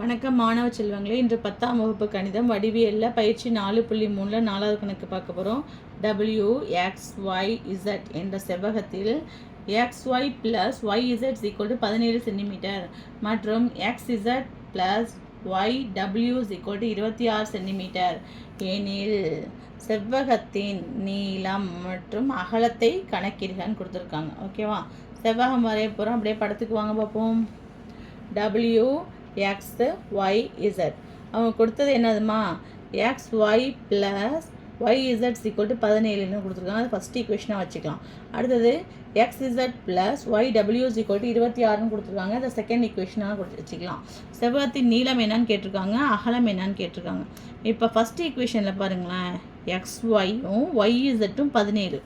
வணக்கம் மாணவ செல்வங்களே. இன்று பத்தாம் வகுப்பு கணிதம் வடிவியலில் பயிற்சி நாலு புள்ளி மூணில் நாலாவது கணக்கு பார்க்க போகிறோம் டபிள்யூ எக்ஸ் ஒய் இசட் என்ற செவ்வகத்தில் X Y plus Y Z equal to பதினேழு சென்டிமீட்டர் மற்றும் X Z plus Y W equal to இருபத்தி ஆறு சென்டிமீட்டர் எனில் செவ்வகத்தின் நீளம் மற்றும் அகலத்தை கணக்கிடுகன்னு கொடுத்துருக்காங்க. ஓகேவா செவ்வகம் வரைய போகிறோம் அப்படியே படத்துக்கு வாங்க பார்ப்போம். டபிள்யூ எக்ஸ் ஒய் இசட் அவங்க கொடுத்தது என்னதுமா? X Y plus Y Z equal to பதினேழுன்னு கொடுத்துருக்காங்க. அது ஃபஸ்ட் ஈக்குவேஷனாக வச்சுக்கலாம். அடுத்தது X Z plus Y W equal to இருபத்தி ஆறுன்னு கொடுத்துருக்காங்க. அதை செகண்ட் ஈக்குவேஷனாக கொடுத்து வச்சுக்கலாம். செவ்வத்தின் நீளம் என்னன்னு கேட்டிருக்காங்க. அகலம் என்னன்னு கேட்டிருக்காங்க. இப்போ ஃபஸ்ட் ஈக்குவேஷனில் பாருங்களேன். எக்ஸ் ஒய்யும் ஒய் இசட்டும் பதினேழு.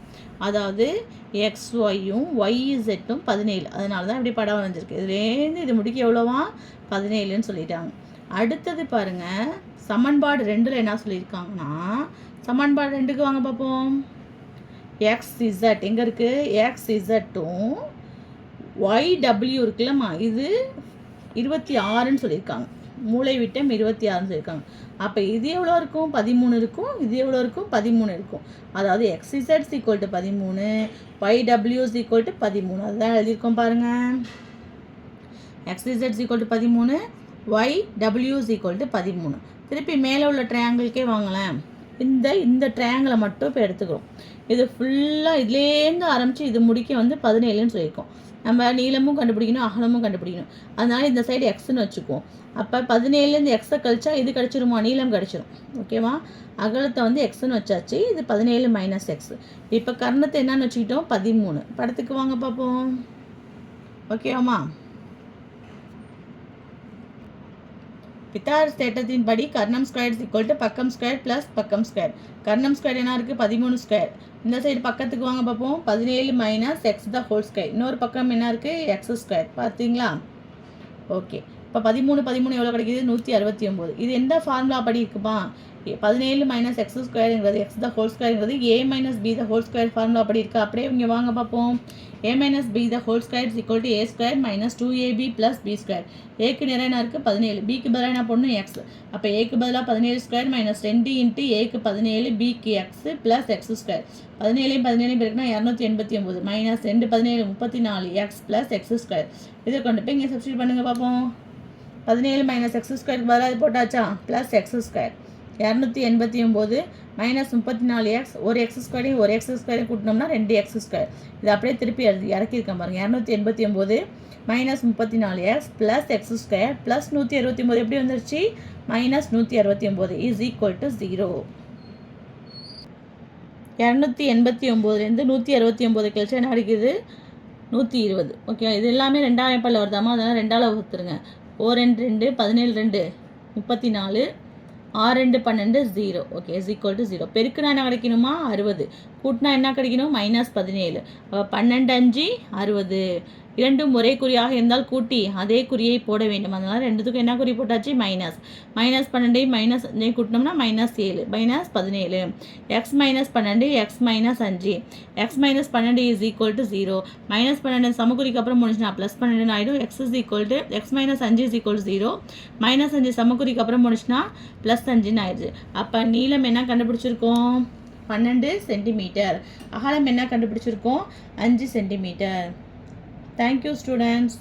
அதாவது எக்ஸ் ஒய்யும் ஒய் இசட்டும் பதினேழு. அதனால தான் இப்படி படம் வரைஞ்சிருக்கு இதுலேருந்து இது முடிக்க எவ்வளோவா? பதினேழுன்னு சொல்லிட்டாங்க. அடுத்தது பாருங்க சமன்பாடு ரெண்டில் என்ன சொல்லியிருக்காங்கன்னா சமன்பாடு ரெண்டுக்கு வாங்க பார்ப்போம். எக்ஸ் இசட் எங்கே இருக்குது எக்ஸ் இசட்டும் ஒய் டபிள்யூ இருக்குல்லம்மா. இது இருபத்தி ஆறுன்னு சொல்லியிருக்காங்க. மூளை விட்டம் இருபத்தி ஆறுன்னு சொல்லியிருக்காங்க. அப்போ இது எவ்வளோ இருக்கும்? பதிமூணு இருக்கும். இது எவ்வளோ இருக்கும்? பதிமூணு இருக்கும். அதாவது எக்ஸ் ஈக்குவல் டு பதிமூணு ஒய் டபிள்யூஸ் ஈக்குவல் டு பதிமூணு. அதுதான் எழுதியிருக்கோம் பாருங்கள் எக்ஸ் இசட் ஈக்குவல் டு பதிமூணு ஒய் டபிள்யூஸ் ஈக்குவல் டு பதிமூணு. திருப்பி மேலே உள்ள ட்ரையாங்கிள்கே வாங்களேன். இந்த இந்த ட்ரையாங்கிளை மட்டும் இப்போ எடுத்துக்கிறோம். இது ஃபுல்லாக இதுலேருந்து ஆரம்பித்து இது முடிக்க வந்து பதினேழுன்னு சொல்லியிருக்கோம். நம்ம நீளமும் கண்டுபிடிக்கணும் அகலமும் கண்டுபிடிக்கணும். அதனால இந்த சைடு எக்ஸ்ன்னு வச்சுக்குவோம். அப்போ பதினேழுலேருந்து எக்ஸை கழிச்சா இது கிடச்சிருமா நீளம் கிடச்சிரும் ஓகேவா அகலத்தை வந்து எக்ஸ்ன்னு வச்சாச்சு. இது பதினேழு மைனஸ் எக்ஸ் இப்போ கர்ணத்தை என்னன்னு வச்சுக்கிட்டோம்? பதிமூணு. படத்துக்கு வாங்க பார்ப்போம் ஓகேவாம்மா பித்தார் தேட்டத்தின் படி கர்ணம் ஸ்கொயர் இக்குவல் டு பக்கம் ஸ்கொயர் ப்ளஸ் பக்கம் ஸ்கொயர் கர்ணம் ஸ்கொயர் என்ன இருக்குது பதிமூணு ஸ்கொயர் இந்த சைடு பக்கத்துக்கு வாங்க பார்ப்போம். பதினேழு minus X the whole square இன்னொரு பக்கம் என்ன இருக்குது எக்ஸ் ஸ்கொயர் பார்த்தீங்களா? ஓகே இப்போ பதிமூணு பதிமூணு எவ்வளோ கிடைக்குது? நூற்றி அறுபத்தி ஒம்பது இது எந்த ஃபார்முலா படி இருக்குமா? பதினேழு மைனஸ் எக்ஸ் ஸ்கொயருங்கிறது X the whole ஸ்கொயருங்கிறது A minus B the whole square formula அப்படி இருக்குது அப்படியே இங்கே வாங்க பார்ப்போம். A minus B the whole square is equal to A square minus two AB plus B square ஏக்கு நிறைய என்ன இருக்குது பதினேழு. பிக்கு பதிலாக என்ன பொண்ணு? எக்ஸ் அப்போ ஏக்கு பதிலாக பதினேழு ஸ்கொயர் மைனஸ் ரெண்டு இன்ட்டு ஏக்கு பதினேழு பிக்கு எக்ஸ் ப்ளஸ் எக்ஸ் ஸ்கொயர் பதினேழையும் பதினேழையும் பிறகுனா இரநூத்தி எண்பத்தி ஒம்பது மைனஸ் ரெண்டு பதினேழு முப்பத்தி நாலு எக்ஸ் ப்ளஸ் எக்ஸ் ஸ்கொயர் இதை கொண்டு போய் இங்கே சப்ஸ்டியூட் பண்ணுங்க பார்ப்போம். பதினேழு மைனஸ் எக்ஸ் ஸ்கொயருக்கு பதிலாக இது போட்டாச்சா? ப்ளஸ் எக்ஸ் ஸ்கொயர் இரநூத்தி எண்பத்தி ஒம்பது மைனஸ் முப்பத்தி நாலு எக்ஸ் ஒரு எக்ஸ் ஸ்கொயரையும் ஒரு எக்ஸ் ஸ்கொயரையும் கூட்டினோம்னா ரெண்டு எக்ஸ் ஸ்கொயர் இது அப்படியே திருப்பி இறக்கியிருக்கேன் பாருங்க. இரநூத்தி எண்பத்தி ஒம்பது மைனஸ் முப்பத்தி நாலு X plus X square plus நூற்றி அறுபத்தி ஒம்பது எப்படி வந்துருச்சு? மைனஸ் நூற்றி அறுபத்தி ஒம்பது இஸ் ஈக்குவல் டு ஜீரோ இரநூத்தி எண்பத்தி ஒம்போதுலேருந்து நூற்றி அறுபத்தி ஒம்பது கழிச்சு என்ன கிடைக்குது நூற்றி இருபது. ஓகே இது எல்லாமே ரெண்டாம் பல்ல வருதாமா? அதனால் ரெண்டாவில் வகுத்துருங்க. ஓ ரெண்டு ரெண்டு பதினேழு ரெண்டு முப்பத்தி நாலு ஆறு ரெண்டு பன்னெண்டு zero okay is equal to zero பெருக்குனா என்ன கிடைக்கணுமா? அறுபது. கூட்டினா என்ன கிடைக்கணும்? மைனஸ் பதினேழு. அப்போ பன்னெண்டு அஞ்சு அறுபது. இரண்டும் ஒரே குறியாக இருந்தால் கூட்டி அதே குறியை போட வேண்டும். அதனால் ரெண்டுத்துக்கும் என்ன குறி போட்டாச்சு? மைனஸ் மைனஸ் பன்னெண்டையும் மைனஸ் அஞ்சையும் கூட்டினோம்னா மைனஸ் ஏழு. மைனஸ் பதினேழு. எக்ஸ் மைனஸ் பன்னெண்டு எக்ஸ் மைனஸ் அஞ்சு. எக்ஸ் மைனஸ் பன்னெண்டு is equal to zero minus பன்னெண்டு சமக்குறிக்கு அப்புறம் முடிச்சுனா ப்ளஸ் பன்னெண்டு ஆகிடும் X is equal to X minus அஞ்சு இஸ் ஈக்குவல் ஜீரோ மைனஸ் அஞ்சு சமக்குறிக்கு அப்புறம் முடிச்சுன்னா ப்ளஸ் அஞ்சுன்னு ஆயிடுச்சு. அப்போ நீளம் என்ன கண்டுபிடிச்சிருக்கோம்? பன்னெண்டு சென்டிமீட்டர். அகலம் என்ன கண்டுபிடிச்சிருக்கோம்? அஞ்சு சென்டிமீட்டர். Thank you students